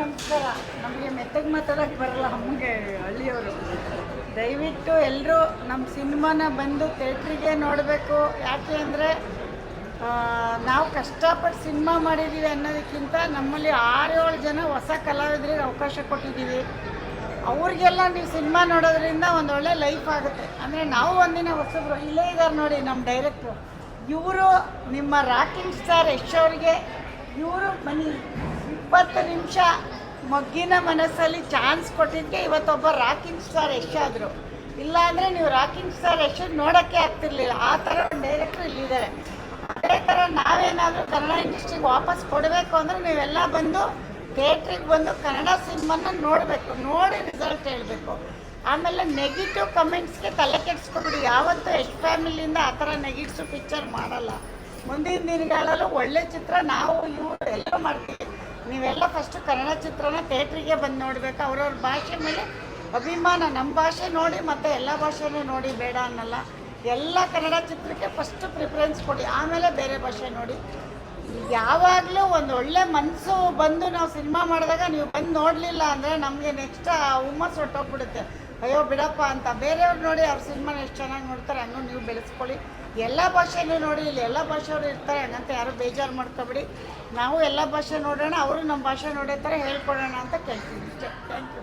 ನಮಸ್ಕಾರ. ನಮಗೆ ಮೆತ್ತಗೆ ಮಾತಾಡೋಕ್ಕೆ ಬರಲ್ಲ ನಮಗೆ ಹಳ್ಳಿಯವರು. ದಯವಿಟ್ಟು ಎಲ್ಲರೂ ನಮ್ಮ ಸಿನಿಮಾನ ಬಂದು ಥೇಟ್ರಿಗೆ ನೋಡಬೇಕು. ಯಾಕೆ ಅಂದರೆ ನಾವು ಕಷ್ಟಪಟ್ಟು ಸಿನಿಮಾ ಮಾಡಿದ್ದೀವಿ ಅನ್ನೋದಕ್ಕಿಂತ ನಮ್ಮಲ್ಲಿ ಆರೇಳು ಜನ ಹೊಸ ಕಲಾವಿದರಿಗೆ ಅವಕಾಶ ಕೊಟ್ಟಿದ್ದೀವಿ ಅವ್ರಿಗೆಲ್ಲ ನೀವು ಸಿನಿಮಾ ನೋಡೋದ್ರಿಂದ ಒಂದು ಒಳ್ಳೆ ಲೈಫ್ ಆಗುತ್ತೆ. ಅಂದರೆ ನಾವು ಒಂದಿನ ಹೊಸಬ್ರು. ಇಲ್ಲೇ ಇದ್ದಾರೆ ನೋಡಿ ನಮ್ಮ ಡೈರೆಕ್ಟ್ರು. ಇವರು ನಿಮ್ಮ ರಾಕಿಂಗ್ ಸ್ಟಾರ್ ಯಶ್ ಅವ್ರಿಗೆ, ಇವರು ಬನ್ನಿ. ಇಪ್ಪತ್ತು ನಿಮಿಷ ಮಗ್ಗಿನ ಮನಸ್ಸಲ್ಲಿ ಚಾನ್ಸ್ ಕೊಟ್ಟಿದ್ದಕ್ಕೆ ಇವತ್ತೊಬ್ಬ ರಾಕಿಂಗ್ ಸ್ಟಾರ್ ಯಶ್ ಇಲ್ಲ ಅಂದರೆ ನೀವು ರಾಕಿಂಗ್ ಸ್ಟಾರ್ ಯಶ್ ನೋಡೋಕ್ಕೆ ಆಗ್ತಿರ್ಲಿಲ್ಲ. ಆ ಥರ ಡೈರೆಕ್ಟ್ರು ಇಲ್ಲಿದ್ದಾರೆ. ಅದೇ ಥರ ನಾವೇನಾದರೂ ಕನ್ನಡ ಇಂಡಸ್ಟ್ರಿಗೆ ವಾಪಸ್ ಕೊಡಬೇಕು ಅಂದರೆ ನೀವೆಲ್ಲ ಬಂದು ಥಿಯೇಟ್ರಿಗೆ ಬಂದು ಕನ್ನಡ ಸಿನಿಮಾನ ನೋಡಬೇಕು. ನೋಡಿ ರಿಸಲ್ಟ್ ಹೇಳಬೇಕು. ಆಮೇಲೆ ನೆಗೆಟಿವ್ ಕಮೆಂಟ್ಸ್ಗೆ ತಲೆ ಕೆಡಿಸ್ಕೊಬಿಡಿ. ಯಾವತ್ತೂ ಎಷ್ಟು ಫ್ಯಾಮಿಲಿಯಿಂದ ಆ ಥರ ನೆಗೆಟಿವ್ ಪಿಕ್ಚರ್ ಮಾಡಲ್ಲ. ಮುಂದಿನ ದಿನಗಳಲ್ಲೂ ಒಳ್ಳೆ ಚಿತ್ರ ನಾವು ಇವರು ಎಲ್ಲ ಮಾಡ್ತೀವಿ. ನೀವೆಲ್ಲ ಫಸ್ಟು ಕನ್ನಡ ಚಿತ್ರನ ಥಿಯೇಟ್ರಿಗೆ ಬಂದು ನೋಡಬೇಕು. ಅವ್ರವ್ರ ಭಾಷೆ ಮೇಲೆ ಅಭಿಮಾನ. ನಮ್ಮ ಭಾಷೆ ನೋಡಿ ಮತ್ತು ಎಲ್ಲ ಭಾಷೆನೂ ನೋಡಿ ಬೇಡ ಅನ್ನಲ್ಲ. ಎಲ್ಲ ಕನ್ನಡ ಚಿತ್ರಕ್ಕೆ ಫಸ್ಟ್ ಪ್ರಿಫರೆನ್ಸ್ ಕೊಡಿ. ಆಮೇಲೆ ಬೇರೆ ಭಾಷೆ ನೋಡಿ. ಯಾವಾಗಲೂ ಒಂದು ಒಳ್ಳೆ ಮನಸ್ಸು ಬಂದು ನಾವು ಸಿನಿಮಾ ಮಾಡಿದಾಗ ನೀವು ಬಂದು ನೋಡಲಿಲ್ಲ ಅಂದರೆ ನಮಗೆ ನೆಕ್ಸ್ಟ್ ಹುಮ್ಮಸ್ಸು ಹೊಟ್ಟೋಗ್ಬಿಡುತ್ತೆ ಅಯ್ಯೋ, ಬಿಡಪ್ಪ ಅಂತ. ಬೇರೆಯವ್ರು ನೋಡಿ ಅವ್ರ ಸಿನಿಮಾನ ಎಷ್ಟು ಚೆನ್ನಾಗಿ ನೋಡ್ತಾರೆ, ಹಂಗೂ ನೀವು ಬೆಳೆಸ್ಕೊಳ್ಳಿ. ಎಲ್ಲ ಭಾಷೆನೂ ನೋಡಿ, ಇಲ್ಲಿ ಎಲ್ಲ ಭಾಷೆಯವರು ಇರ್ತಾರೆ ಹಂಗಂತ ಯಾರು ಬೇಜಾರು ಮಾಡ್ಕೊಬಿಡಿ. ನಾವು ಎಲ್ಲ ಭಾಷೆ ನೋಡೋಣ, ಅವರು ನಮ್ಮ ಭಾಷೆ ನೋಡೋ ಥರ ಹೇಳ್ಕೊಡೋಣ ಅಂತ ಕೇಳ್ತೀನಿ. Thank you.